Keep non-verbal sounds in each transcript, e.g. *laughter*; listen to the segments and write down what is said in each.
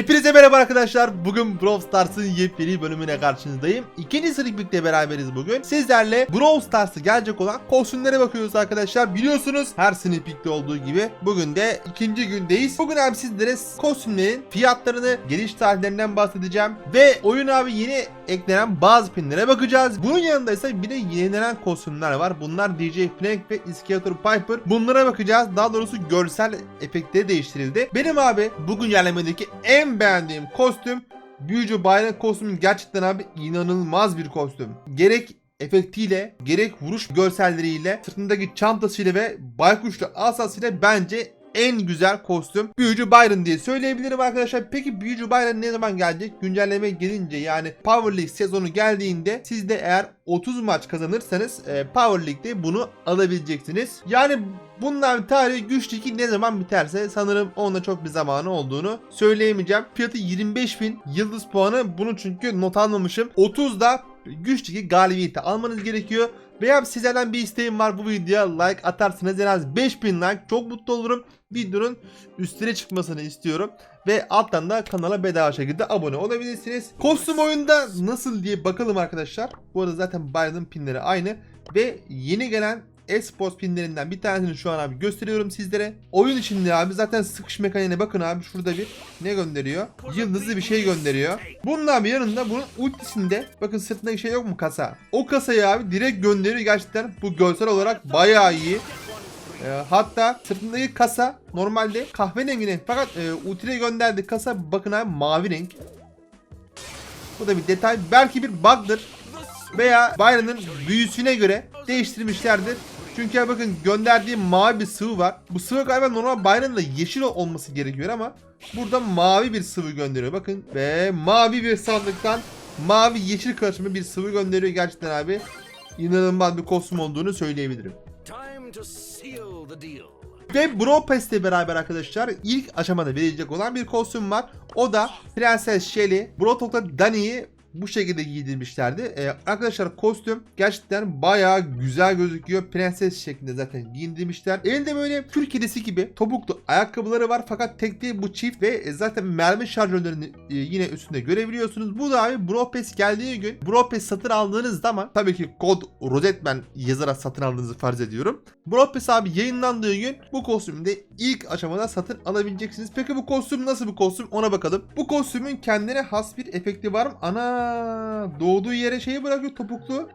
Hepinize merhaba arkadaşlar. Bugün Brawl Stars'ın yepyeni bölümüne karşınızdayım. İkinci sırık beraberiz bugün. Sizlerle Brawl Stars'a gelecek olan kostümlere bakıyoruz arkadaşlar. Biliyorsunuz her peek'te olduğu gibi bugün de ikinci gündeyiz. Bugün abi sizlere kostümlerin fiyatlarını, geliş tarihlerinden bahsedeceğim. Ve oyun abi yeni eklenen bazı pinlere bakacağız. Bunun yanında ise bir de yenilenen kostümler var. Bunlar DJ Flank ve Iskator Piper. Bunlara bakacağız. Daha doğrusu görsel efektleri değiştirildi. Benim abi bu güncellemedeki en beğendiğim kostüm Büyücü Bayrak kostümü gerçekten abi inanılmaz bir kostüm. Gerek efektiyle, gerek vuruş görselleriyle, sırtındaki çantasıyla ve baykuşlu asasıyla bence en güzel kostüm Büyücü Byron diye söyleyebilirim arkadaşlar. Peki Büyücü Byron ne zaman gelecek? Güncelleme gelince yani Power League sezonu geldiğinde siz de eğer 30 maç kazanırsanız e, Power League'de bunu alabileceksiniz. Yani bunlar tarihi güç ligi ne zaman biterse sanırım onda çok bir zamanı olduğunu söyleyemeyeceğim. Fiyatı 25.000 yıldız puanı. Bunu çünkü not almamışım. 30 da güç ligi galibiyeti almanız gerekiyor. Veya sizlerden bir isteğim var bu videoya like atarsınız en az 5000 like çok mutlu olurum. Videonun üstüne çıkmasını istiyorum. Ve alttan da kanala bedava şekilde abone olabilirsiniz. Kostüm oyunda nasıl diye bakalım arkadaşlar. Bu arada zaten Byron'ın pinleri aynı. Ve yeni gelen Esports pinlerinden bir tanesini şu an abi gösteriyorum sizlere. Oyun içinde abi zaten sıkış mekaniğine bakın abi şurada bir ne gönderiyor? Yıldızlı bir şey gönderiyor. Bunun abi yanında bunun ultisinde bakın sırtında şey yok mu kasa? O kasayı abi direkt gönderiyor gerçekten bu görsel olarak bayağı iyi. Ee, hatta sırtındaki kasa normalde kahverengi renk fakat e, ultiye gönderdiği kasa bakın abi mavi renk. Bu da bir detay. Belki bir bug'dır. Veya Byron'ın büyüsüne göre değiştirmişlerdir. Çünkü bakın gönderdiği mavi bir sıvı var. Bu sıvı galiba normal Byron'da yeşil olması gerekiyor ama burada mavi bir sıvı gönderiyor. Bakın ve mavi bir sandıktan mavi yeşil karışımı bir sıvı gönderiyor gerçekten abi. İnanılmaz bir kostüm olduğunu söyleyebilirim. Ve Bro Pass'le beraber arkadaşlar ilk aşamada verilecek olan bir kostüm var. O da Prenses Shelly. Bro Talk'ta Dani'yi bu şekilde giydirmişlerdi. Ee, arkadaşlar kostüm gerçekten bayağı güzel gözüküyor. Prenses şeklinde zaten giyindirmişler. Elinde böyle kül kedisi gibi topuklu ayakkabıları var. Fakat tek değil bu çift ve e, zaten mermi şarjörlerini e, yine üstünde görebiliyorsunuz. Bu da abi Bro Pass geldiği gün Bro Pass satın aldığınız zaman tabii ki kod Rosetman yazarak satın aldığınızı farz ediyorum. Bro Pass abi yayınlandığı gün bu kostümü de ilk aşamada satın alabileceksiniz. Peki bu kostüm nasıl bir kostüm ona bakalım. Bu kostümün kendine has bir efekti var mı? Ana doğduğu yere şeyi bırakıyor topuklu.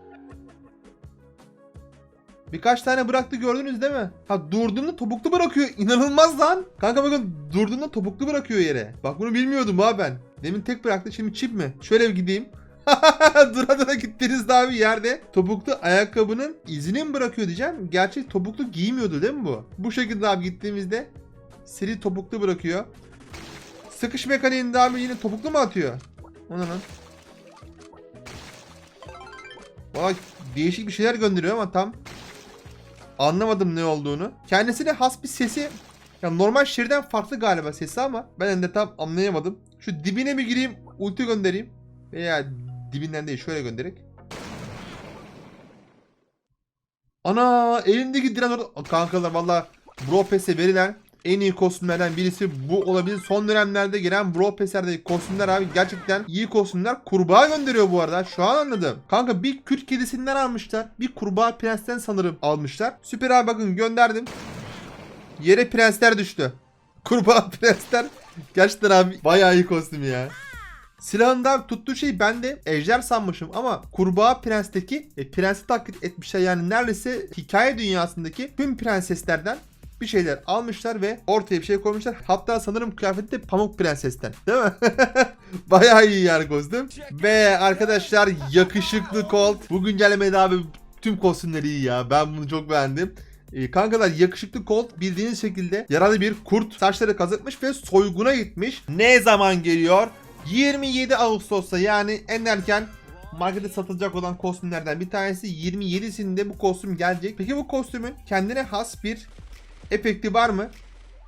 Birkaç tane bıraktı gördünüz değil mi? Ha durduğunda topuklu bırakıyor. İnanılmaz lan. Kanka bakın durduğunda topuklu bırakıyor yere. Bak bunu bilmiyordum ha ben. Demin tek bıraktı şimdi çip mi? Şöyle bir gideyim. *laughs* dura dura gittiniz daha bir yerde. Topuklu ayakkabının izini mi bırakıyor diyeceğim. Gerçi topuklu giymiyordu değil mi bu? Bu şekilde abi gittiğimizde seri topuklu bırakıyor. Sıkış mekaniğinde abi yine topuklu mu atıyor? Ona lan. Vay değişik bir şeyler gönderiyor ama tam anlamadım ne olduğunu. Kendisine has bir sesi ya normal şeriden farklı galiba sesi ama ben de tam anlayamadım. Şu dibine mi gireyim ulti göndereyim veya dibinden değil şöyle göndererek. Ana elindeki diren orada kankalar valla Bro Pass'e verilen en iyi kostümlerden birisi bu olabilir. Son dönemlerde gelen Bro Pass'lerdeki kostümler abi gerçekten iyi kostümler. Kurbağa gönderiyor bu arada. Şu an anladım. Kanka bir Kürt kedisinden almışlar. Bir kurbağa prensten sanırım almışlar. Süper abi bakın gönderdim. Yere prensler düştü. *laughs* Kurbağa prensler. Gerçekten abi bayağı iyi kostüm ya. Silahında tuttuğu şey ben de ejder sanmışım ama kurbağa prensteki e, prensi taklit etmişler yani neredeyse hikaye dünyasındaki tüm prenseslerden bir şeyler almışlar ve ortaya bir şey koymuşlar. Hatta sanırım kıyafeti de Pamuk Prenses'ten. Değil mi? *laughs* Bayağı iyi yani kostüm. Ve arkadaşlar yakışıklı Colt. Bu güncellemede abi tüm kostümleri iyi ya. Ben bunu çok beğendim. Ee, kankalar yakışıklı Colt bildiğiniz şekilde yaralı bir kurt saçları kazıtmış ve soyguna gitmiş. Ne zaman geliyor? 27 Ağustos'ta yani en erken markete satılacak olan kostümlerden bir tanesi 27'sinde bu kostüm gelecek. Peki bu kostümün kendine has bir efekti var mı?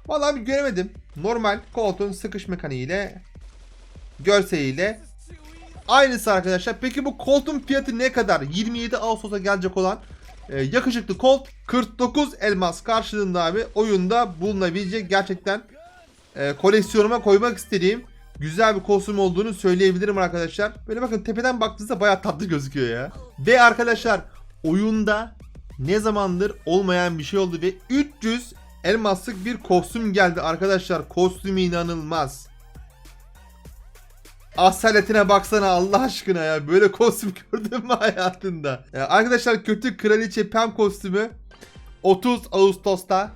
Vallahi bir göremedim. Normal koltuğun sıkış mekaniğiyle görseliyle aynısı arkadaşlar. Peki bu koltuğun fiyatı ne kadar? 27 Ağustos'a gelecek olan e, yakışıklı kolt 49 elmas karşılığında abi oyunda bulunabilecek gerçekten e, koleksiyonuma koymak istediğim güzel bir kostüm olduğunu söyleyebilirim arkadaşlar. Böyle bakın tepeden baktığınızda bayağı tatlı gözüküyor ya. Ve arkadaşlar oyunda ne zamandır olmayan bir şey oldu ve 300 elmaslık bir kostüm geldi arkadaşlar. Kostüm inanılmaz. Asaletine baksana Allah aşkına ya. Böyle kostüm *laughs* gördün mü hayatında? Ya arkadaşlar kötü kraliçe pem kostümü 30 Ağustos'ta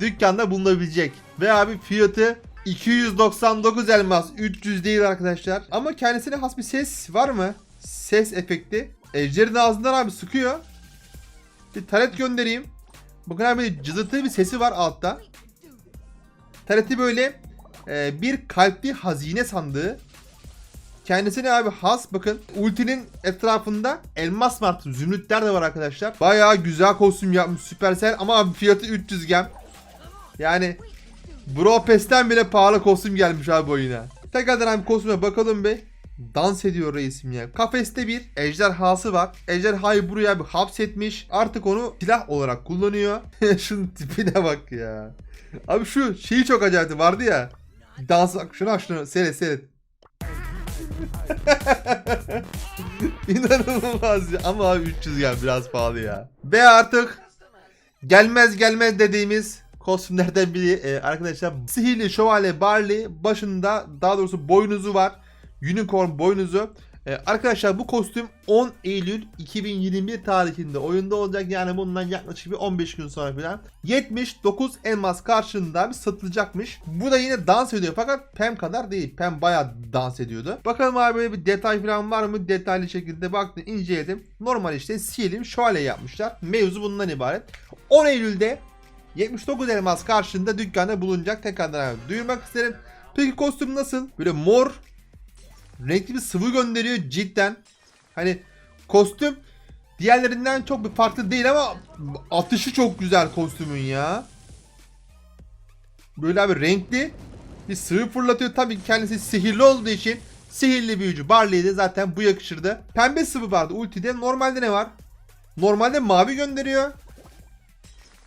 dükkanda bulunabilecek. Ve abi fiyatı 299 elmas. 300 değil arkadaşlar. Ama kendisine has bir ses var mı? Ses efekti. Ejder'in ağzından abi sıkıyor. Bir taret göndereyim. Bakın abi cızırtılı bir sesi var altta. Tareti böyle e, bir kalpli hazine sandığı. Kendisine abi has bakın ultinin etrafında elmas martı zümrütler de var arkadaşlar. Bayağı güzel kostüm yapmış Supercell ama abi fiyatı 300 gem. Yani Bro Pest'ten bile pahalı kostüm gelmiş abi oyuna. Tekrardan abi kostüme bakalım be. Dans ediyor reisim ya. Kafeste bir ejderhası var. Ejderhayı buraya bir hapsetmiş. Artık onu silah olarak kullanıyor. *laughs* Şunun tipine bak ya. Abi şu şeyi çok acayip vardı ya. Dans bak şunu şunu seyret seyret. *laughs* İnanılmaz ya. Ama abi 300 gel biraz pahalı ya. Ve artık gelmez gelmez dediğimiz kostümlerden biri e, arkadaşlar sihirli şövalye Barley başında daha doğrusu boynuzu var. Unicorn boynuzu. E, arkadaşlar bu kostüm 10 Eylül 2021 tarihinde oyunda olacak. Yani bundan yaklaşık bir 15 gün sonra falan. 79 elmas karşılığında bir satılacakmış. Bu da yine dans ediyor fakat Pem kadar değil. Pem bayağı dans ediyordu. Bakalım abi böyle bir detay falan var mı? Detaylı şekilde baktım inceledim. Normal işte bir şövalye yapmışlar. Mevzu bundan ibaret. 10 Eylül'de 79 elmas karşılığında dükkanda bulunacak. Tekrardan abi duyurmak isterim. Peki kostüm nasıl? Böyle mor renkli bir sıvı gönderiyor cidden. Hani kostüm diğerlerinden çok bir farklı değil ama atışı çok güzel kostümün ya. Böyle abi renkli bir sıvı fırlatıyor. Tabii kendisi sihirli olduğu için sihirli büyücü Barley'e de zaten bu yakışırdı. Pembe sıvı vardı ultide. Normalde ne var? Normalde mavi gönderiyor.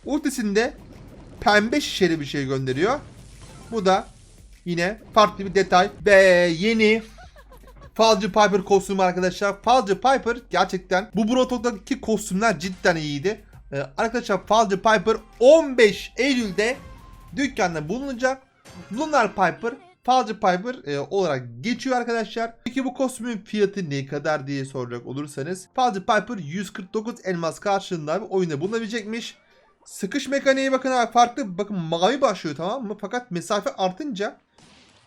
Ultisinde pembe şişeli bir şey gönderiyor. Bu da yine farklı bir detay. Ve yeni Falcı Piper kostümü arkadaşlar. Falcı Piper gerçekten bu Brotok'taki kostümler cidden iyiydi. Ee, arkadaşlar Falcı Piper 15 Eylül'de dükkanda bulunacak. Lunar Piper Falcı Piper e, olarak geçiyor arkadaşlar. Peki bu kostümün fiyatı ne kadar diye soracak olursanız Falcı Piper 149 elmas karşılığında bir oyunda bulunabilecekmiş. Sıkış mekaniği bakın abi farklı bakın mavi başlıyor tamam mı? Fakat mesafe artınca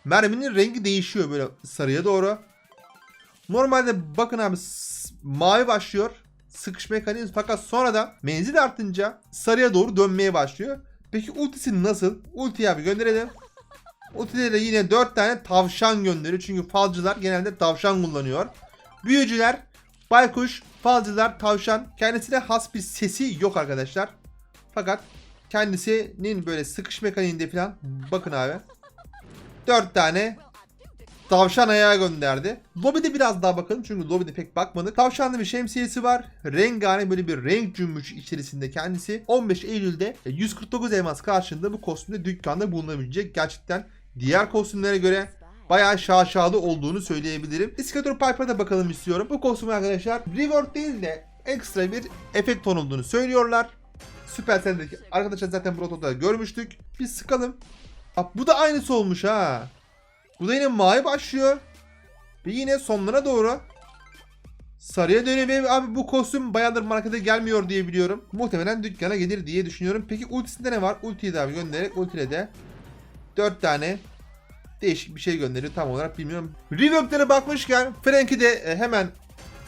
merminin rengi değişiyor böyle sarıya doğru. Normalde bakın abi mavi başlıyor. Sıkış mekaniği fakat sonra da menzil artınca sarıya doğru dönmeye başlıyor. Peki ultisi nasıl? Ulti abi gönderelim. Ultide de yine 4 tane tavşan gönderiyor. Çünkü falcılar genelde tavşan kullanıyor. Büyücüler, baykuş, falcılar, tavşan. Kendisine has bir sesi yok arkadaşlar. Fakat kendisinin böyle sıkış mekaniğinde falan bakın abi. 4 tane tavşan ayağı gönderdi. Lobby'de biraz daha bakalım çünkü lobby'de pek bakmadık. Tavşanlı bir şemsiyesi var. Rengarenk böyle bir renk cümbüş içerisinde kendisi. 15 Eylül'de 149 elmas karşılığında bu kostümde dükkanda bulunabilecek. Gerçekten diğer kostümlere göre bayağı şaşalı olduğunu söyleyebilirim. İskator Piper'a da bakalım istiyorum. Bu kostüm arkadaşlar reward değil de ekstra bir efekt olduğunu söylüyorlar. Supercell'deki arkadaşlar zaten Proto'da görmüştük. Bir sıkalım. Aa, bu da aynısı olmuş ha. Bu da yine mavi başlıyor. Ve yine sonlara doğru sarıya dönüyor abi bu kostüm bayağıdır markete gelmiyor diye biliyorum. Muhtemelen dükkana gelir diye düşünüyorum. Peki ultisinde ne var? Ultiyi de abi göndererek ultiyle de 4 tane değişik bir şey gönderiyor tam olarak bilmiyorum. Reworklere bakmışken Frank'i de e, hemen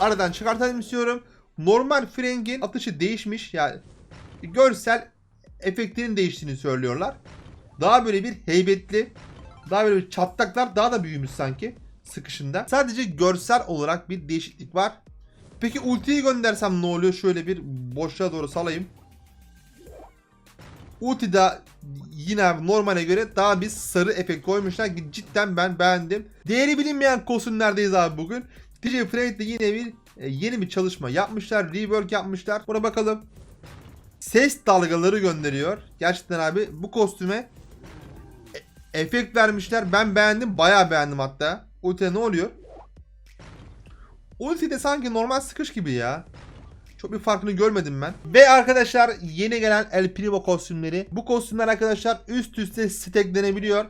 aradan çıkartalım istiyorum. Normal Frank'in atışı değişmiş yani görsel efektinin değiştiğini söylüyorlar. Daha böyle bir heybetli, daha böyle bir çatlaklar daha da büyümüş sanki sıkışında. Sadece görsel olarak bir değişiklik var. Peki ultiyi göndersem ne oluyor? Şöyle bir boşluğa doğru salayım. Ulti de yine normale göre daha bir sarı efekt koymuşlar ki cidden ben beğendim. Değeri bilinmeyen kostümlerdeyiz abi bugün. DJ Frank de yine bir e, yeni bir çalışma yapmışlar. Rework yapmışlar. Buna bakalım. Ses dalgaları gönderiyor. Gerçekten abi bu kostüme efekt vermişler. Ben beğendim. Bayağı beğendim hatta. Ulti'de ne oluyor? Ulti'de sanki normal sıkış gibi ya. Çok bir farkını görmedim ben. Ve arkadaşlar yeni gelen El Primo kostümleri. Bu kostümler arkadaşlar üst üste stacklenebiliyor.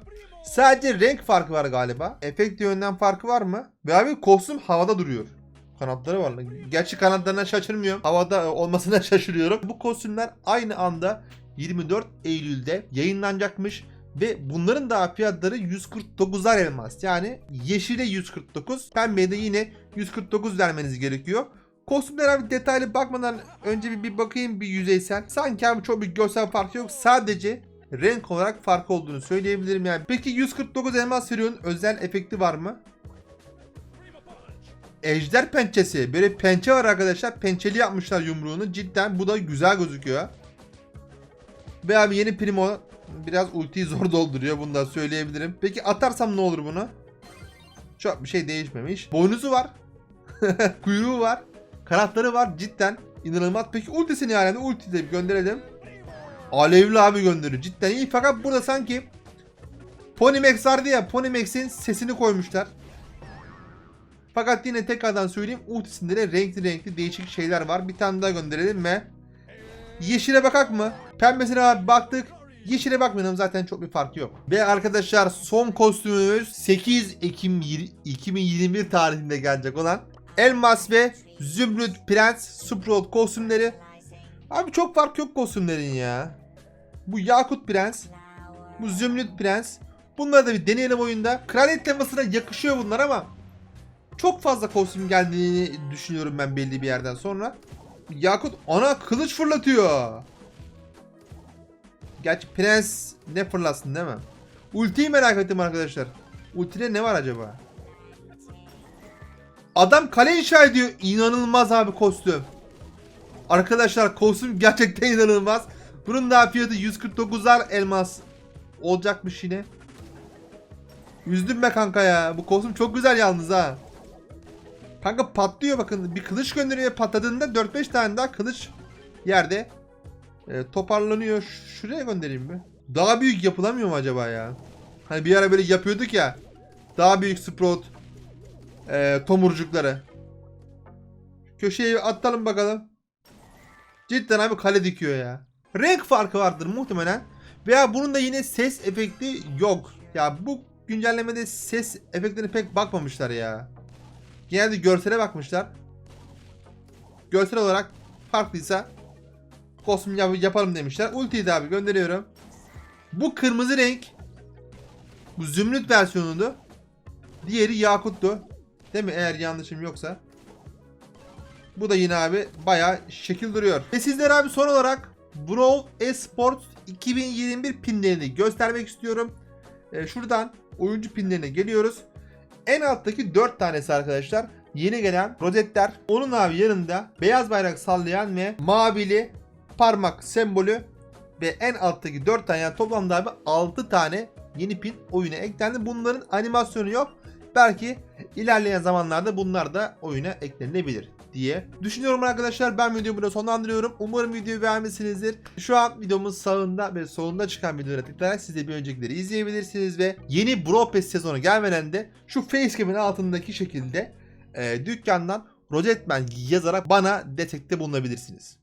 Sadece renk farkı var galiba. Efekt yönden farkı var mı? Ve abi kostüm havada duruyor. Kanatları var. Gerçi kanatlarına şaşırmıyorum. Havada olmasına *laughs* şaşırıyorum. Bu kostümler aynı anda 24 Eylül'de yayınlanacakmış. Ve bunların da fiyatları 149'ar elmas. Yani yeşile 149, pembeye de yine 149 vermeniz gerekiyor. Kostümlere abi detaylı bakmadan önce bir, bir bakayım bir yüzeysel. Sanki abi çok bir görsel farkı yok. Sadece renk olarak farkı olduğunu söyleyebilirim yani. Peki 149 elmas veriyorsun. Özel efekti var mı? Ejder pençesi. Böyle pençe var arkadaşlar. Pençeli yapmışlar yumruğunu. Cidden bu da güzel gözüküyor. Ve abi yeni Primo biraz ultiyi zor *laughs* dolduruyor. Bunu da söyleyebilirim. Peki atarsam ne olur bunu? Çok bir şey değişmemiş. Boynuzu var. *laughs* Kuyruğu var. Kanatları var. Cidden inanılmaz. Peki ultisini yani ulti de gönderelim. Alevli abi gönderiyor. Cidden iyi fakat burada sanki Ponymax vardı ya Ponymax'in sesini koymuşlar. Fakat yine tekrardan söyleyeyim ultisinde de renkli renkli değişik şeyler var. Bir tane daha gönderelim ve Yeşile bakak mı? Pembesine baktık. Yeşile bakmayalım zaten çok bir farkı yok. Ve arkadaşlar son kostümümüz 8 Ekim yir- 2021 tarihinde gelecek olan Elmas ve Zümrüt Prens Sprout kostümleri. Abi çok fark yok kostümlerin ya. Bu Yakut Prens. Bu Zümrüt Prens. Bunları da bir deneyelim oyunda. Kraliyet temasına yakışıyor bunlar ama çok fazla kostüm geldiğini düşünüyorum ben belli bir yerden sonra. Yakut ana kılıç fırlatıyor. Gerçi prens ne fırlatsın değil mi? Ultiyi merak ettim arkadaşlar. Ultide ne var acaba? Adam kale inşa ediyor. İnanılmaz abi kostüm. Arkadaşlar kostüm gerçekten inanılmaz. Bunun da fiyatı 149'lar elmas olacakmış yine. Üzdüm be kanka ya. Bu kostüm çok güzel yalnız ha. Kanka patlıyor bakın. Bir kılıç gönderiyor patladığında 4-5 tane daha kılıç yerde e, toparlanıyor. Şuraya göndereyim mi? Daha büyük yapılamıyor mu acaba ya? Hani bir ara böyle yapıyorduk ya. Daha büyük sprout e, tomurcukları. Köşeye atalım bakalım. Cidden abi kale dikiyor ya. Renk farkı vardır muhtemelen. Veya bunun da yine ses efekti yok. Ya bu güncellemede ses efektlerine pek bakmamışlar ya. Genelde görsele bakmışlar. Görsel olarak farklıysa kostüm yap- yapalım demişler. Ultiyi de abi gönderiyorum. Bu kırmızı renk bu zümrüt versiyonuydu. Diğeri yakuttu. Değil mi? Eğer yanlışım yoksa. Bu da yine abi bayağı şekil duruyor. Ve sizlere abi son olarak Brawl Esports 2021 pinlerini göstermek istiyorum. Ee, şuradan oyuncu pinlerine geliyoruz. En alttaki 4 tanesi arkadaşlar yeni gelen rozetler. Onun abi yanında beyaz bayrak sallayan ve mavili parmak sembolü ve en alttaki 4 tane yani toplamda abi 6 tane yeni pin oyuna eklendi. Bunların animasyonu yok. Belki ilerleyen zamanlarda bunlar da oyuna eklenebilir diye düşünüyorum arkadaşlar. Ben videomu burada sonlandırıyorum. Umarım videoyu beğenmişsinizdir. Şu an videomun sağında ve solunda çıkan videolara tıklayarak siz de bir öncekileri izleyebilirsiniz ve yeni Brawl Pass sezonu gelmeden de şu facecam'in altındaki şekilde e, dükkandan Rozetman yazarak bana destekte bulunabilirsiniz.